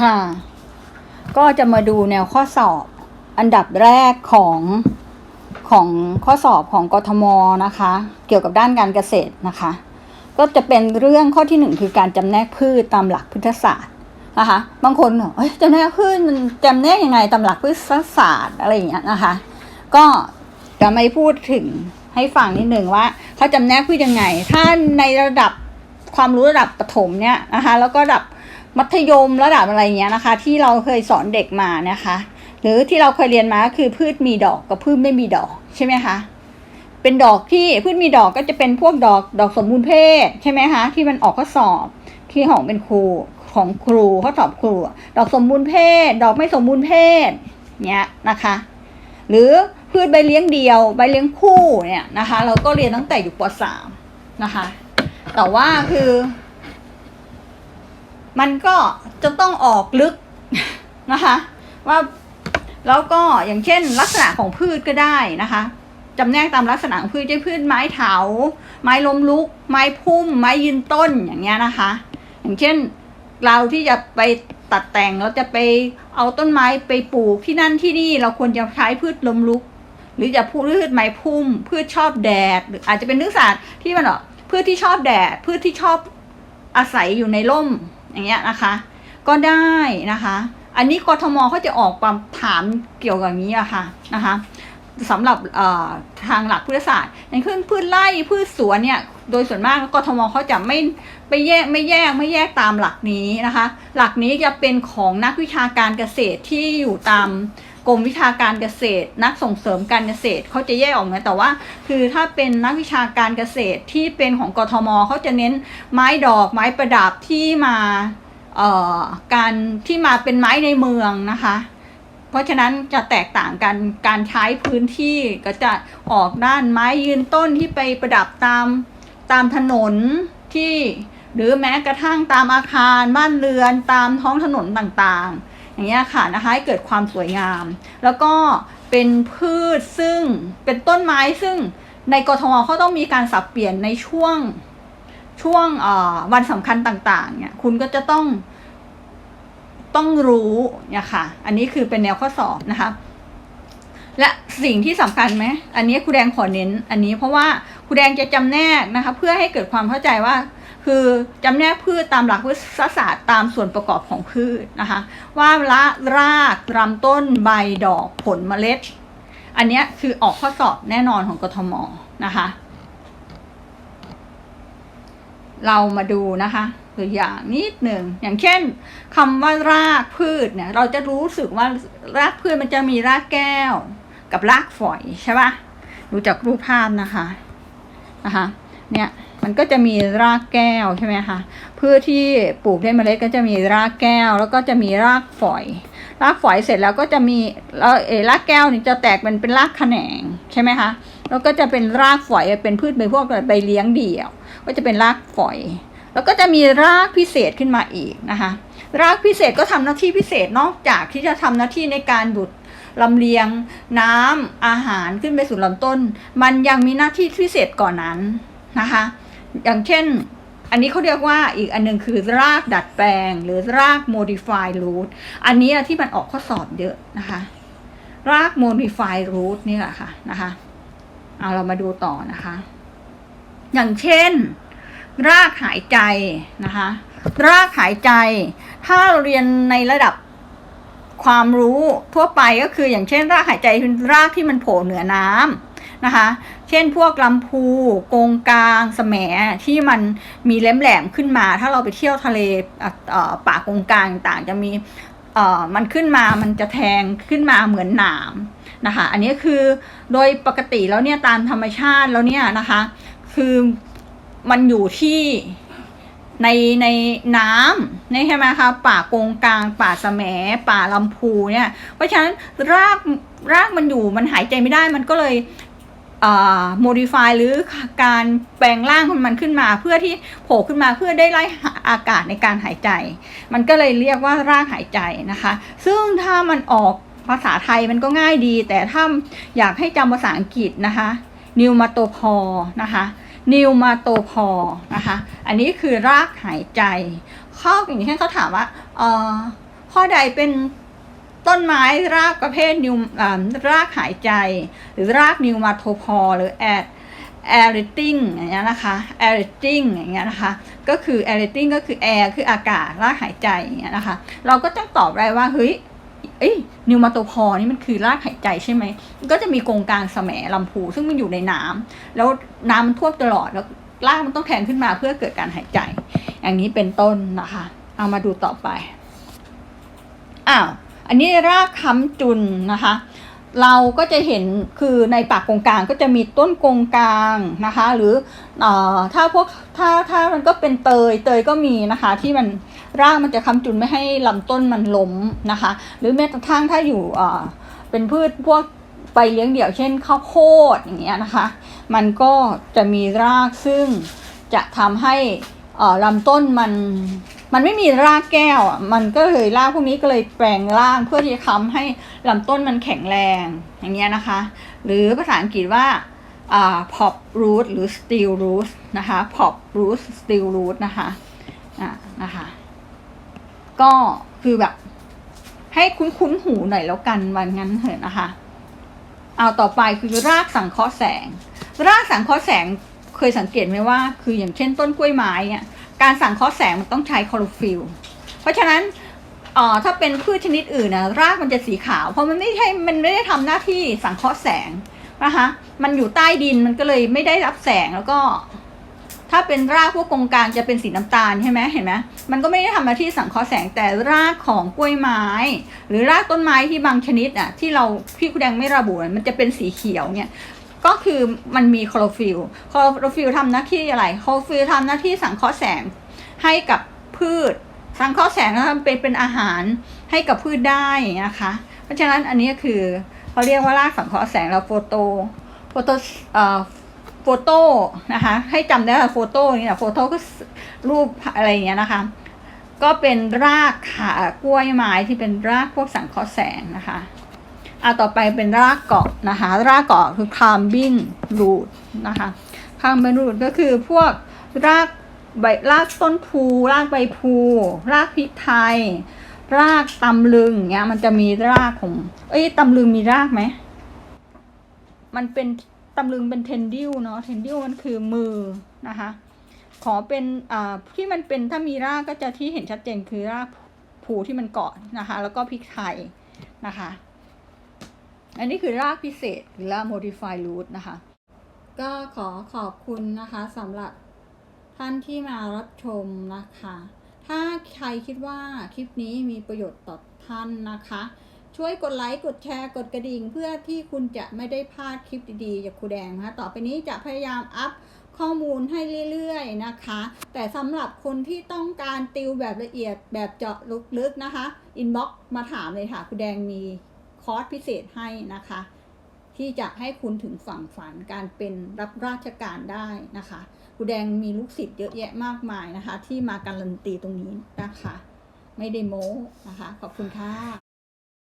ค่ะ ก็จะมาดูแนวข้อสอบ อันดับแรกของของข้อสอบของกทมนะคะ เกี่ยวกับด้านการเกษตรนะคะ ก็จะเป็นเรื่องข้อที่หนึ่งคือการจำแนกพืชตามหลักพืชศาสตร์นะคะบางคนเอ้ยจำแนกพืชมันจำแนกยังไงตามหลักพืชศาสตร์อะไรอย่างเงี้ยนะคะ ก็จะไม่พูดถึงให้ฟังนิดหนึ่งว่าเขาจำแนกพืชยังไง ถ้าในระดับความรู้ระดับประถมเนี่ยนะคะ แล้วก็ระดับ มัธยมระดับอะไรเงี้ยนะคะ ที่เราเคยสอนเด็กมานะคะ หรือที่เราเคยเรียนมาก็คือพืชมีดอกกับพืชไม่มีดอกใช่ไหมคะเป็นดอกที่พืชมีดอกก็จะเป็นพวกดอกดอกสมบูรณ์เพศใช่ไหมคะที่มันออกข้อสอบที่ของเป็นครูของครูข้อสอบครู ดอกสมบูรณ์เพศ ดอกไม่สมบูรณ์เพศเนี้ยนะคะ หรือพืชใบเลี้ยงเดียวใบเลี้ยงคู่เนี่ยนะคะ เราก็เรียนตั้งแต่อยู่ปสามนะคะ แต่ว่าคือ มันก็จะต้องออกลึกนะคะว่าแล้วก็อย่างเช่นลักษณะของพืชก็ได้นะคะจำแนกตามลักษณะของพืชเช่นพืชไม้เถา ไม้ล้มลุก ไม้พุ่ม ไม้ยืนต้นอย่างเงี้ยนะคะ อย่างเช่นเราที่จะไปตัดแต่งเราจะไปเอาต้นไม้ไปปลูกที่นั่นที่นี่เราควรจะใช้พืชล้มลุก หรือจะพูดพืชไม้พุ่ม พืชชอบแดด หรืออาจจะเป็นเนื้อสัตว์ที่มันแบบพืชที่ชอบแดด พืชที่ชอบอาศัยอยู่ในร่ม อย่างเงี้ยนะคะ ก็ได้นะคะ อันนี้กทมเขาจะออกความถามเกี่ยวกับนี้อะค่ะนะคะสำหรับทางหลักพืชศาสตร์อย่างเช่นพืชไร่พืชสวนเนี่ยโดยส่วนมากกทมเขาจะไม่ไปแยกไม่แยกไม่แยกตามหลักนี้นะคะ หลักนี้จะเป็นของนักวิชาการเกษตรที่อยู่ตาม กรมวิชาการเกษตร นักส่งเสริมการเกษตรเขาจะแยกออกมาแต่ว่า คือถ้าเป็นนักวิชาการเกษตรที่เป็นของกทมเขาจะเน้นไม้ดอกไม้ประดับที่มาเอ่อการที่มาเป็นไม้ในเมืองนะคะ เพราะฉะนั้นจะแตกต่างกันการใช้พื้นที่ก็จะออกด้านไม้ยืนต้นที่ไปประดับตามตามถนนที่หรือแม้กระทั่งตามอาคารบ้านเรือนตามท้องถนนต่างๆ อย่างเงี้ยค่ะนะคะให้เกิดความสวยงาม แล้วก็เป็นพืชซึ่งเป็นต้นไม้ซึ่งในกทมเขาต้องมีการสับเปลี่ยนในช่วงช่วงวันสำคัญต่างๆเนี่ยคุณก็จะต้องต้องรู้เนี่ยค่ะ อันนี้คือเป็นแนวข้อสอบนะคะ และสิ่งที่สำคัญไหม อันนี้ครูแดงขอเน้น อันนี้เพราะว่าครูแดงจะจำแนกนะคะ เพื่อให้เกิดความเข้าใจว่า คือจำแนกพืชตามหลักพืชศาสตร์ตามส่วนประกอบของพืชนะคะ ว่าละรากลำต้นใบดอกผลเมล็ด อันนี้คือออกข้อสอบแน่นอนของกทมนะคะ เรามาดูนะคะตัวอย่างนิดหนึ่งอย่างเช่นคำว่ารากพืชเนี่ยเราจะรู้สึกว่ารากพืชมันจะมีรากแก้ว กับรากฝอยใช่ปะดูจากรูปภาพนะคะนะคะเนี่ย มันก็จะมีรากแก้วใช่ไหมคะพืชที่ปลูกด้วยเมล็ดก็จะมีรากแก้ว แล้วก็จะมีรากฝอย รากฝอยเสร็จแล้วก็จะมีแล้วเอรากแก้วนี่จะแตกเป็นเป็นรากแขนงใช่ไหมคะแล้วก็จะเป็นรากฝอยเป็นพืชใบพวกใบเลี้ยงเดี่ยว ก็จะเป็นรากฝอย แล้วก็จะมีรากพิเศษขึ้นมาอีกนะคะรากพิเศษก็ทำหน้าที่พิเศษนอกจากที่จะทำหน้าที่ในการดูดลำเลียงน้ำอาหารขึ้นไปสู่ลำต้น มันยังมีหน้าที่พิเศษก่อนนั้นนะคะ อย่างเช่น อันนี้เขาเรียกว่าอีกอันนึงคือรากดัดแปลง หรือราก modify root อันนี้ที่มันออกข้อสอบเยอะนะคะ ราก modify root นี่แหละค่ะนะคะเอาเรามาดูต่อนะคะ อย่างเช่น รากหายใจนะคะ รากหายใจ ถ้าเราเรียนในระดับความรู้ทั่วไปก็คืออย่างเช่น รากหายใจคือรากที่มันโผล่เหนือน้ำนะคะ เช่นพวกลำพูโกงกลางสมที่มันมีเล้มแหลมขึ้นมา ถ้าเราไปเที่ยวทะเลป่ากงกลางต่างจะมีมันขึ้นมามันจะแทงขึ้นมาเหมือนหนามนะคะ อันนี้คือโดยปกติแล้วเนี่ยตามธรรมชาติแล้วเนี่ยนะคะ คือมันอยู่ที่ในในน้ำนี่ใช่ไหมคะป่าโกงกลาง ป่าแสมป่าลำพูเนี่ย เพราะฉะนั้นรากรากมันอยู่มันหายใจไม่ได้มันก็เลย โมดิฟายหรือการแปลงร่างของมันขึ้นมาเพื่อที่โผล่ขึ้นมาเพื่อได้ไล่อากาศในการหายใจ มันก็เลยเรียกว่ารากหายใจนะคะ ซึ่งถ้ามันออกภาษาไทยมันก็ง่ายดี แต่ถ้าอยากให้จำภาษาอังกฤษนะคะนิวมาโตพอนะคะนิวมาโตพอนะคะ อันนี้คือรากหายใจ ข้ออย่างเช่นเขาถามว่าข้อใดเป็น ต้นไม้รากประเภทนิวรากหายใจ หรือรากนิวมาโทพอหรือแอดแอริติงอย่างเงี้ยนะคะแอริติงอย่างเงี้ยนะคะ ก็คือแอริติงก็คือแอร์คืออากาศรากหายใจอย่างเงี้ยนะคะ เราก็ต้องตอบได้ว่า เฮ้ยเอ้ยนิวมาโตพอนี่มันคือรากหายใจใช่ไหม ก็จะมีโครงกลางแสมลำพูซึ่งมันอยู่ในน้ำแล้วน้ำมันท่วมตลอดแล้วรากมันต้องแทงขึ้นมาเพื่อเกิดการหายใจ อย่างนี้เป็นต้นนะคะ เอามาดูต่อไป อ้าว อันนี้รากค้ำจุนนะคะ เราก็จะเห็นคือในปากกงกลางก็จะมีต้นกงกลางนะคะ หรืออถ้าพวกถ้าถ้ามันก็เป็นเตยเตยก็มีนะคะที่มันรากมันจะค้ำจุนไม่ให้ลำต้นมันล้มนะคะ หรือแม้กระทั่งถ้าอยู่เป็นพืชพวกไปเลี้ยงเดี่ยวเช่นข้าวโพดอย่างเงี้ยนะคะ มันก็จะมีรากซึ่งจะทำให้ลำต้นมัน มันไม่มีรากแก้วอะมันก็เลยรากพวกนี้ก็เลยแปลงร่างเพื่อที่จะทำให้ลำต้นมันแข็งแรงอย่างเงี้ยนะคะ หรือภาษาอังกฤษว่าอ่า pop root หรือ steel root นะคะ pop root steel root นะคะอ่านะคะก็คือแบบให้คุ้นๆหูหน่อยแล้วกันวันงั้นเถอะนะคะ เอาต่อไปคือรากสังเคราะห์แสง รากสังเคราะห์แสงเคยสังเกตไหมว่า คืออย่างเช่นต้นกล้วยไม้เนี่ย การสังเคราะห์แสงมันต้องใช้คลอโรฟิลเพราะฉะนั้นอ่อถ้าเป็นพืชชนิดอื่นนะรากมันจะสีขาว เพราะมันไม่ใช่มันไม่ได้ทำหน้าที่สังเคราะห์แสงนะคะมันอยู่ใต้ดินมันก็เลยไม่ได้รับแสงแล้วก็ ถ้าเป็นรากพวกกงกลางจะเป็นสีน้ำตาลใช่ไหมเห็นไหมมันก็ไม่ได้ทำหน้าที่สังเคราะห์แสงแต่รากของกล้วยไม้ หรือรากต้นไม้ที่บางชนิดอะที่เราพี่คุณแดงไม่ระบุมันจะเป็นสีเขียวเนี่ย ก็คือมันมีคลอโรฟิลล์คลอโรฟิลล์ทำหน้าที่อะไรคลอโรฟิลล์ทำหน้าที่สังเคราะห์แสงให้กับพืช สังเคราะห์แสงแล้วทำเป็นเป็นอาหารให้กับพืชได้นะคะ เพราะฉะนั้นอันนี้คือเขาเรียกว่ารากสังเคราะห์แสงเราโฟโตโฟโตเอ่อโฟโต้นะคะให้จำได้ว่าโฟโต้นี่นะโฟโต้ก็รูปอะไรอย่างเงี้ยนะคะก็เป็นรากขากล้วยไม้ที่เป็นรากพวกสังเคราะห์แสงนะคะ อะต่อไปเป็นรากเกาะนะคะ รากเกาะคือ climbing root นะคะ climbing root ก็คือพวกรากใบรากต้นพูรากใบพูรากพริกไทย รากตำลึงเงี้ยมันจะมีรากของ เอ้ยตำลึงมีรากไหมมันเป็นตำลึงเป็นเทนดิลเนาะเทนดิลมันคือมือนะคะ ขอเป็นอ่าที่มันเป็นถ้ามีรากก็จะที่เห็นชัดเจนคือรากผูที่มันเกาะนะคะ แล้วก็พริกไทยนะคะ อันนี้คือรากพิเศษหรือราก modify root นะคะ ก็ขอขอบคุณนะคะสำหรับท่านที่มารับชมนะคะ ถ้าใครคิดว่าคลิปนี้มีประโยชน์ต่อท่านนะคะ ช่วยกดไลค์ กดแชร์ กดกระดิ่ง เพื่อที่คุณจะไม่ได้พลาดคลิปดีๆ จากครูแดงนะคะ ต่อไปนี้จะพยายามอัพข้อมูลให้เรื่อยๆนะคะ แต่สำหรับคนที่ต้องการติวแบบละเอียดแบบเจาะลึกๆนะคะ อินบ็อกมาถามเลยค่ะครูแดงมี อร์สพิเศษให้นะคะ ที่จะให้คุณถึงฝั่งฝันการเป็นรับราชการได้นะคะครูแดงมีลูกศิษย์เยอะแยะมากมายนะคะ ที่มาการันตีตรงนี้นะคะ ไม่ได้โม้นะคะ ขอบคุณค่ะ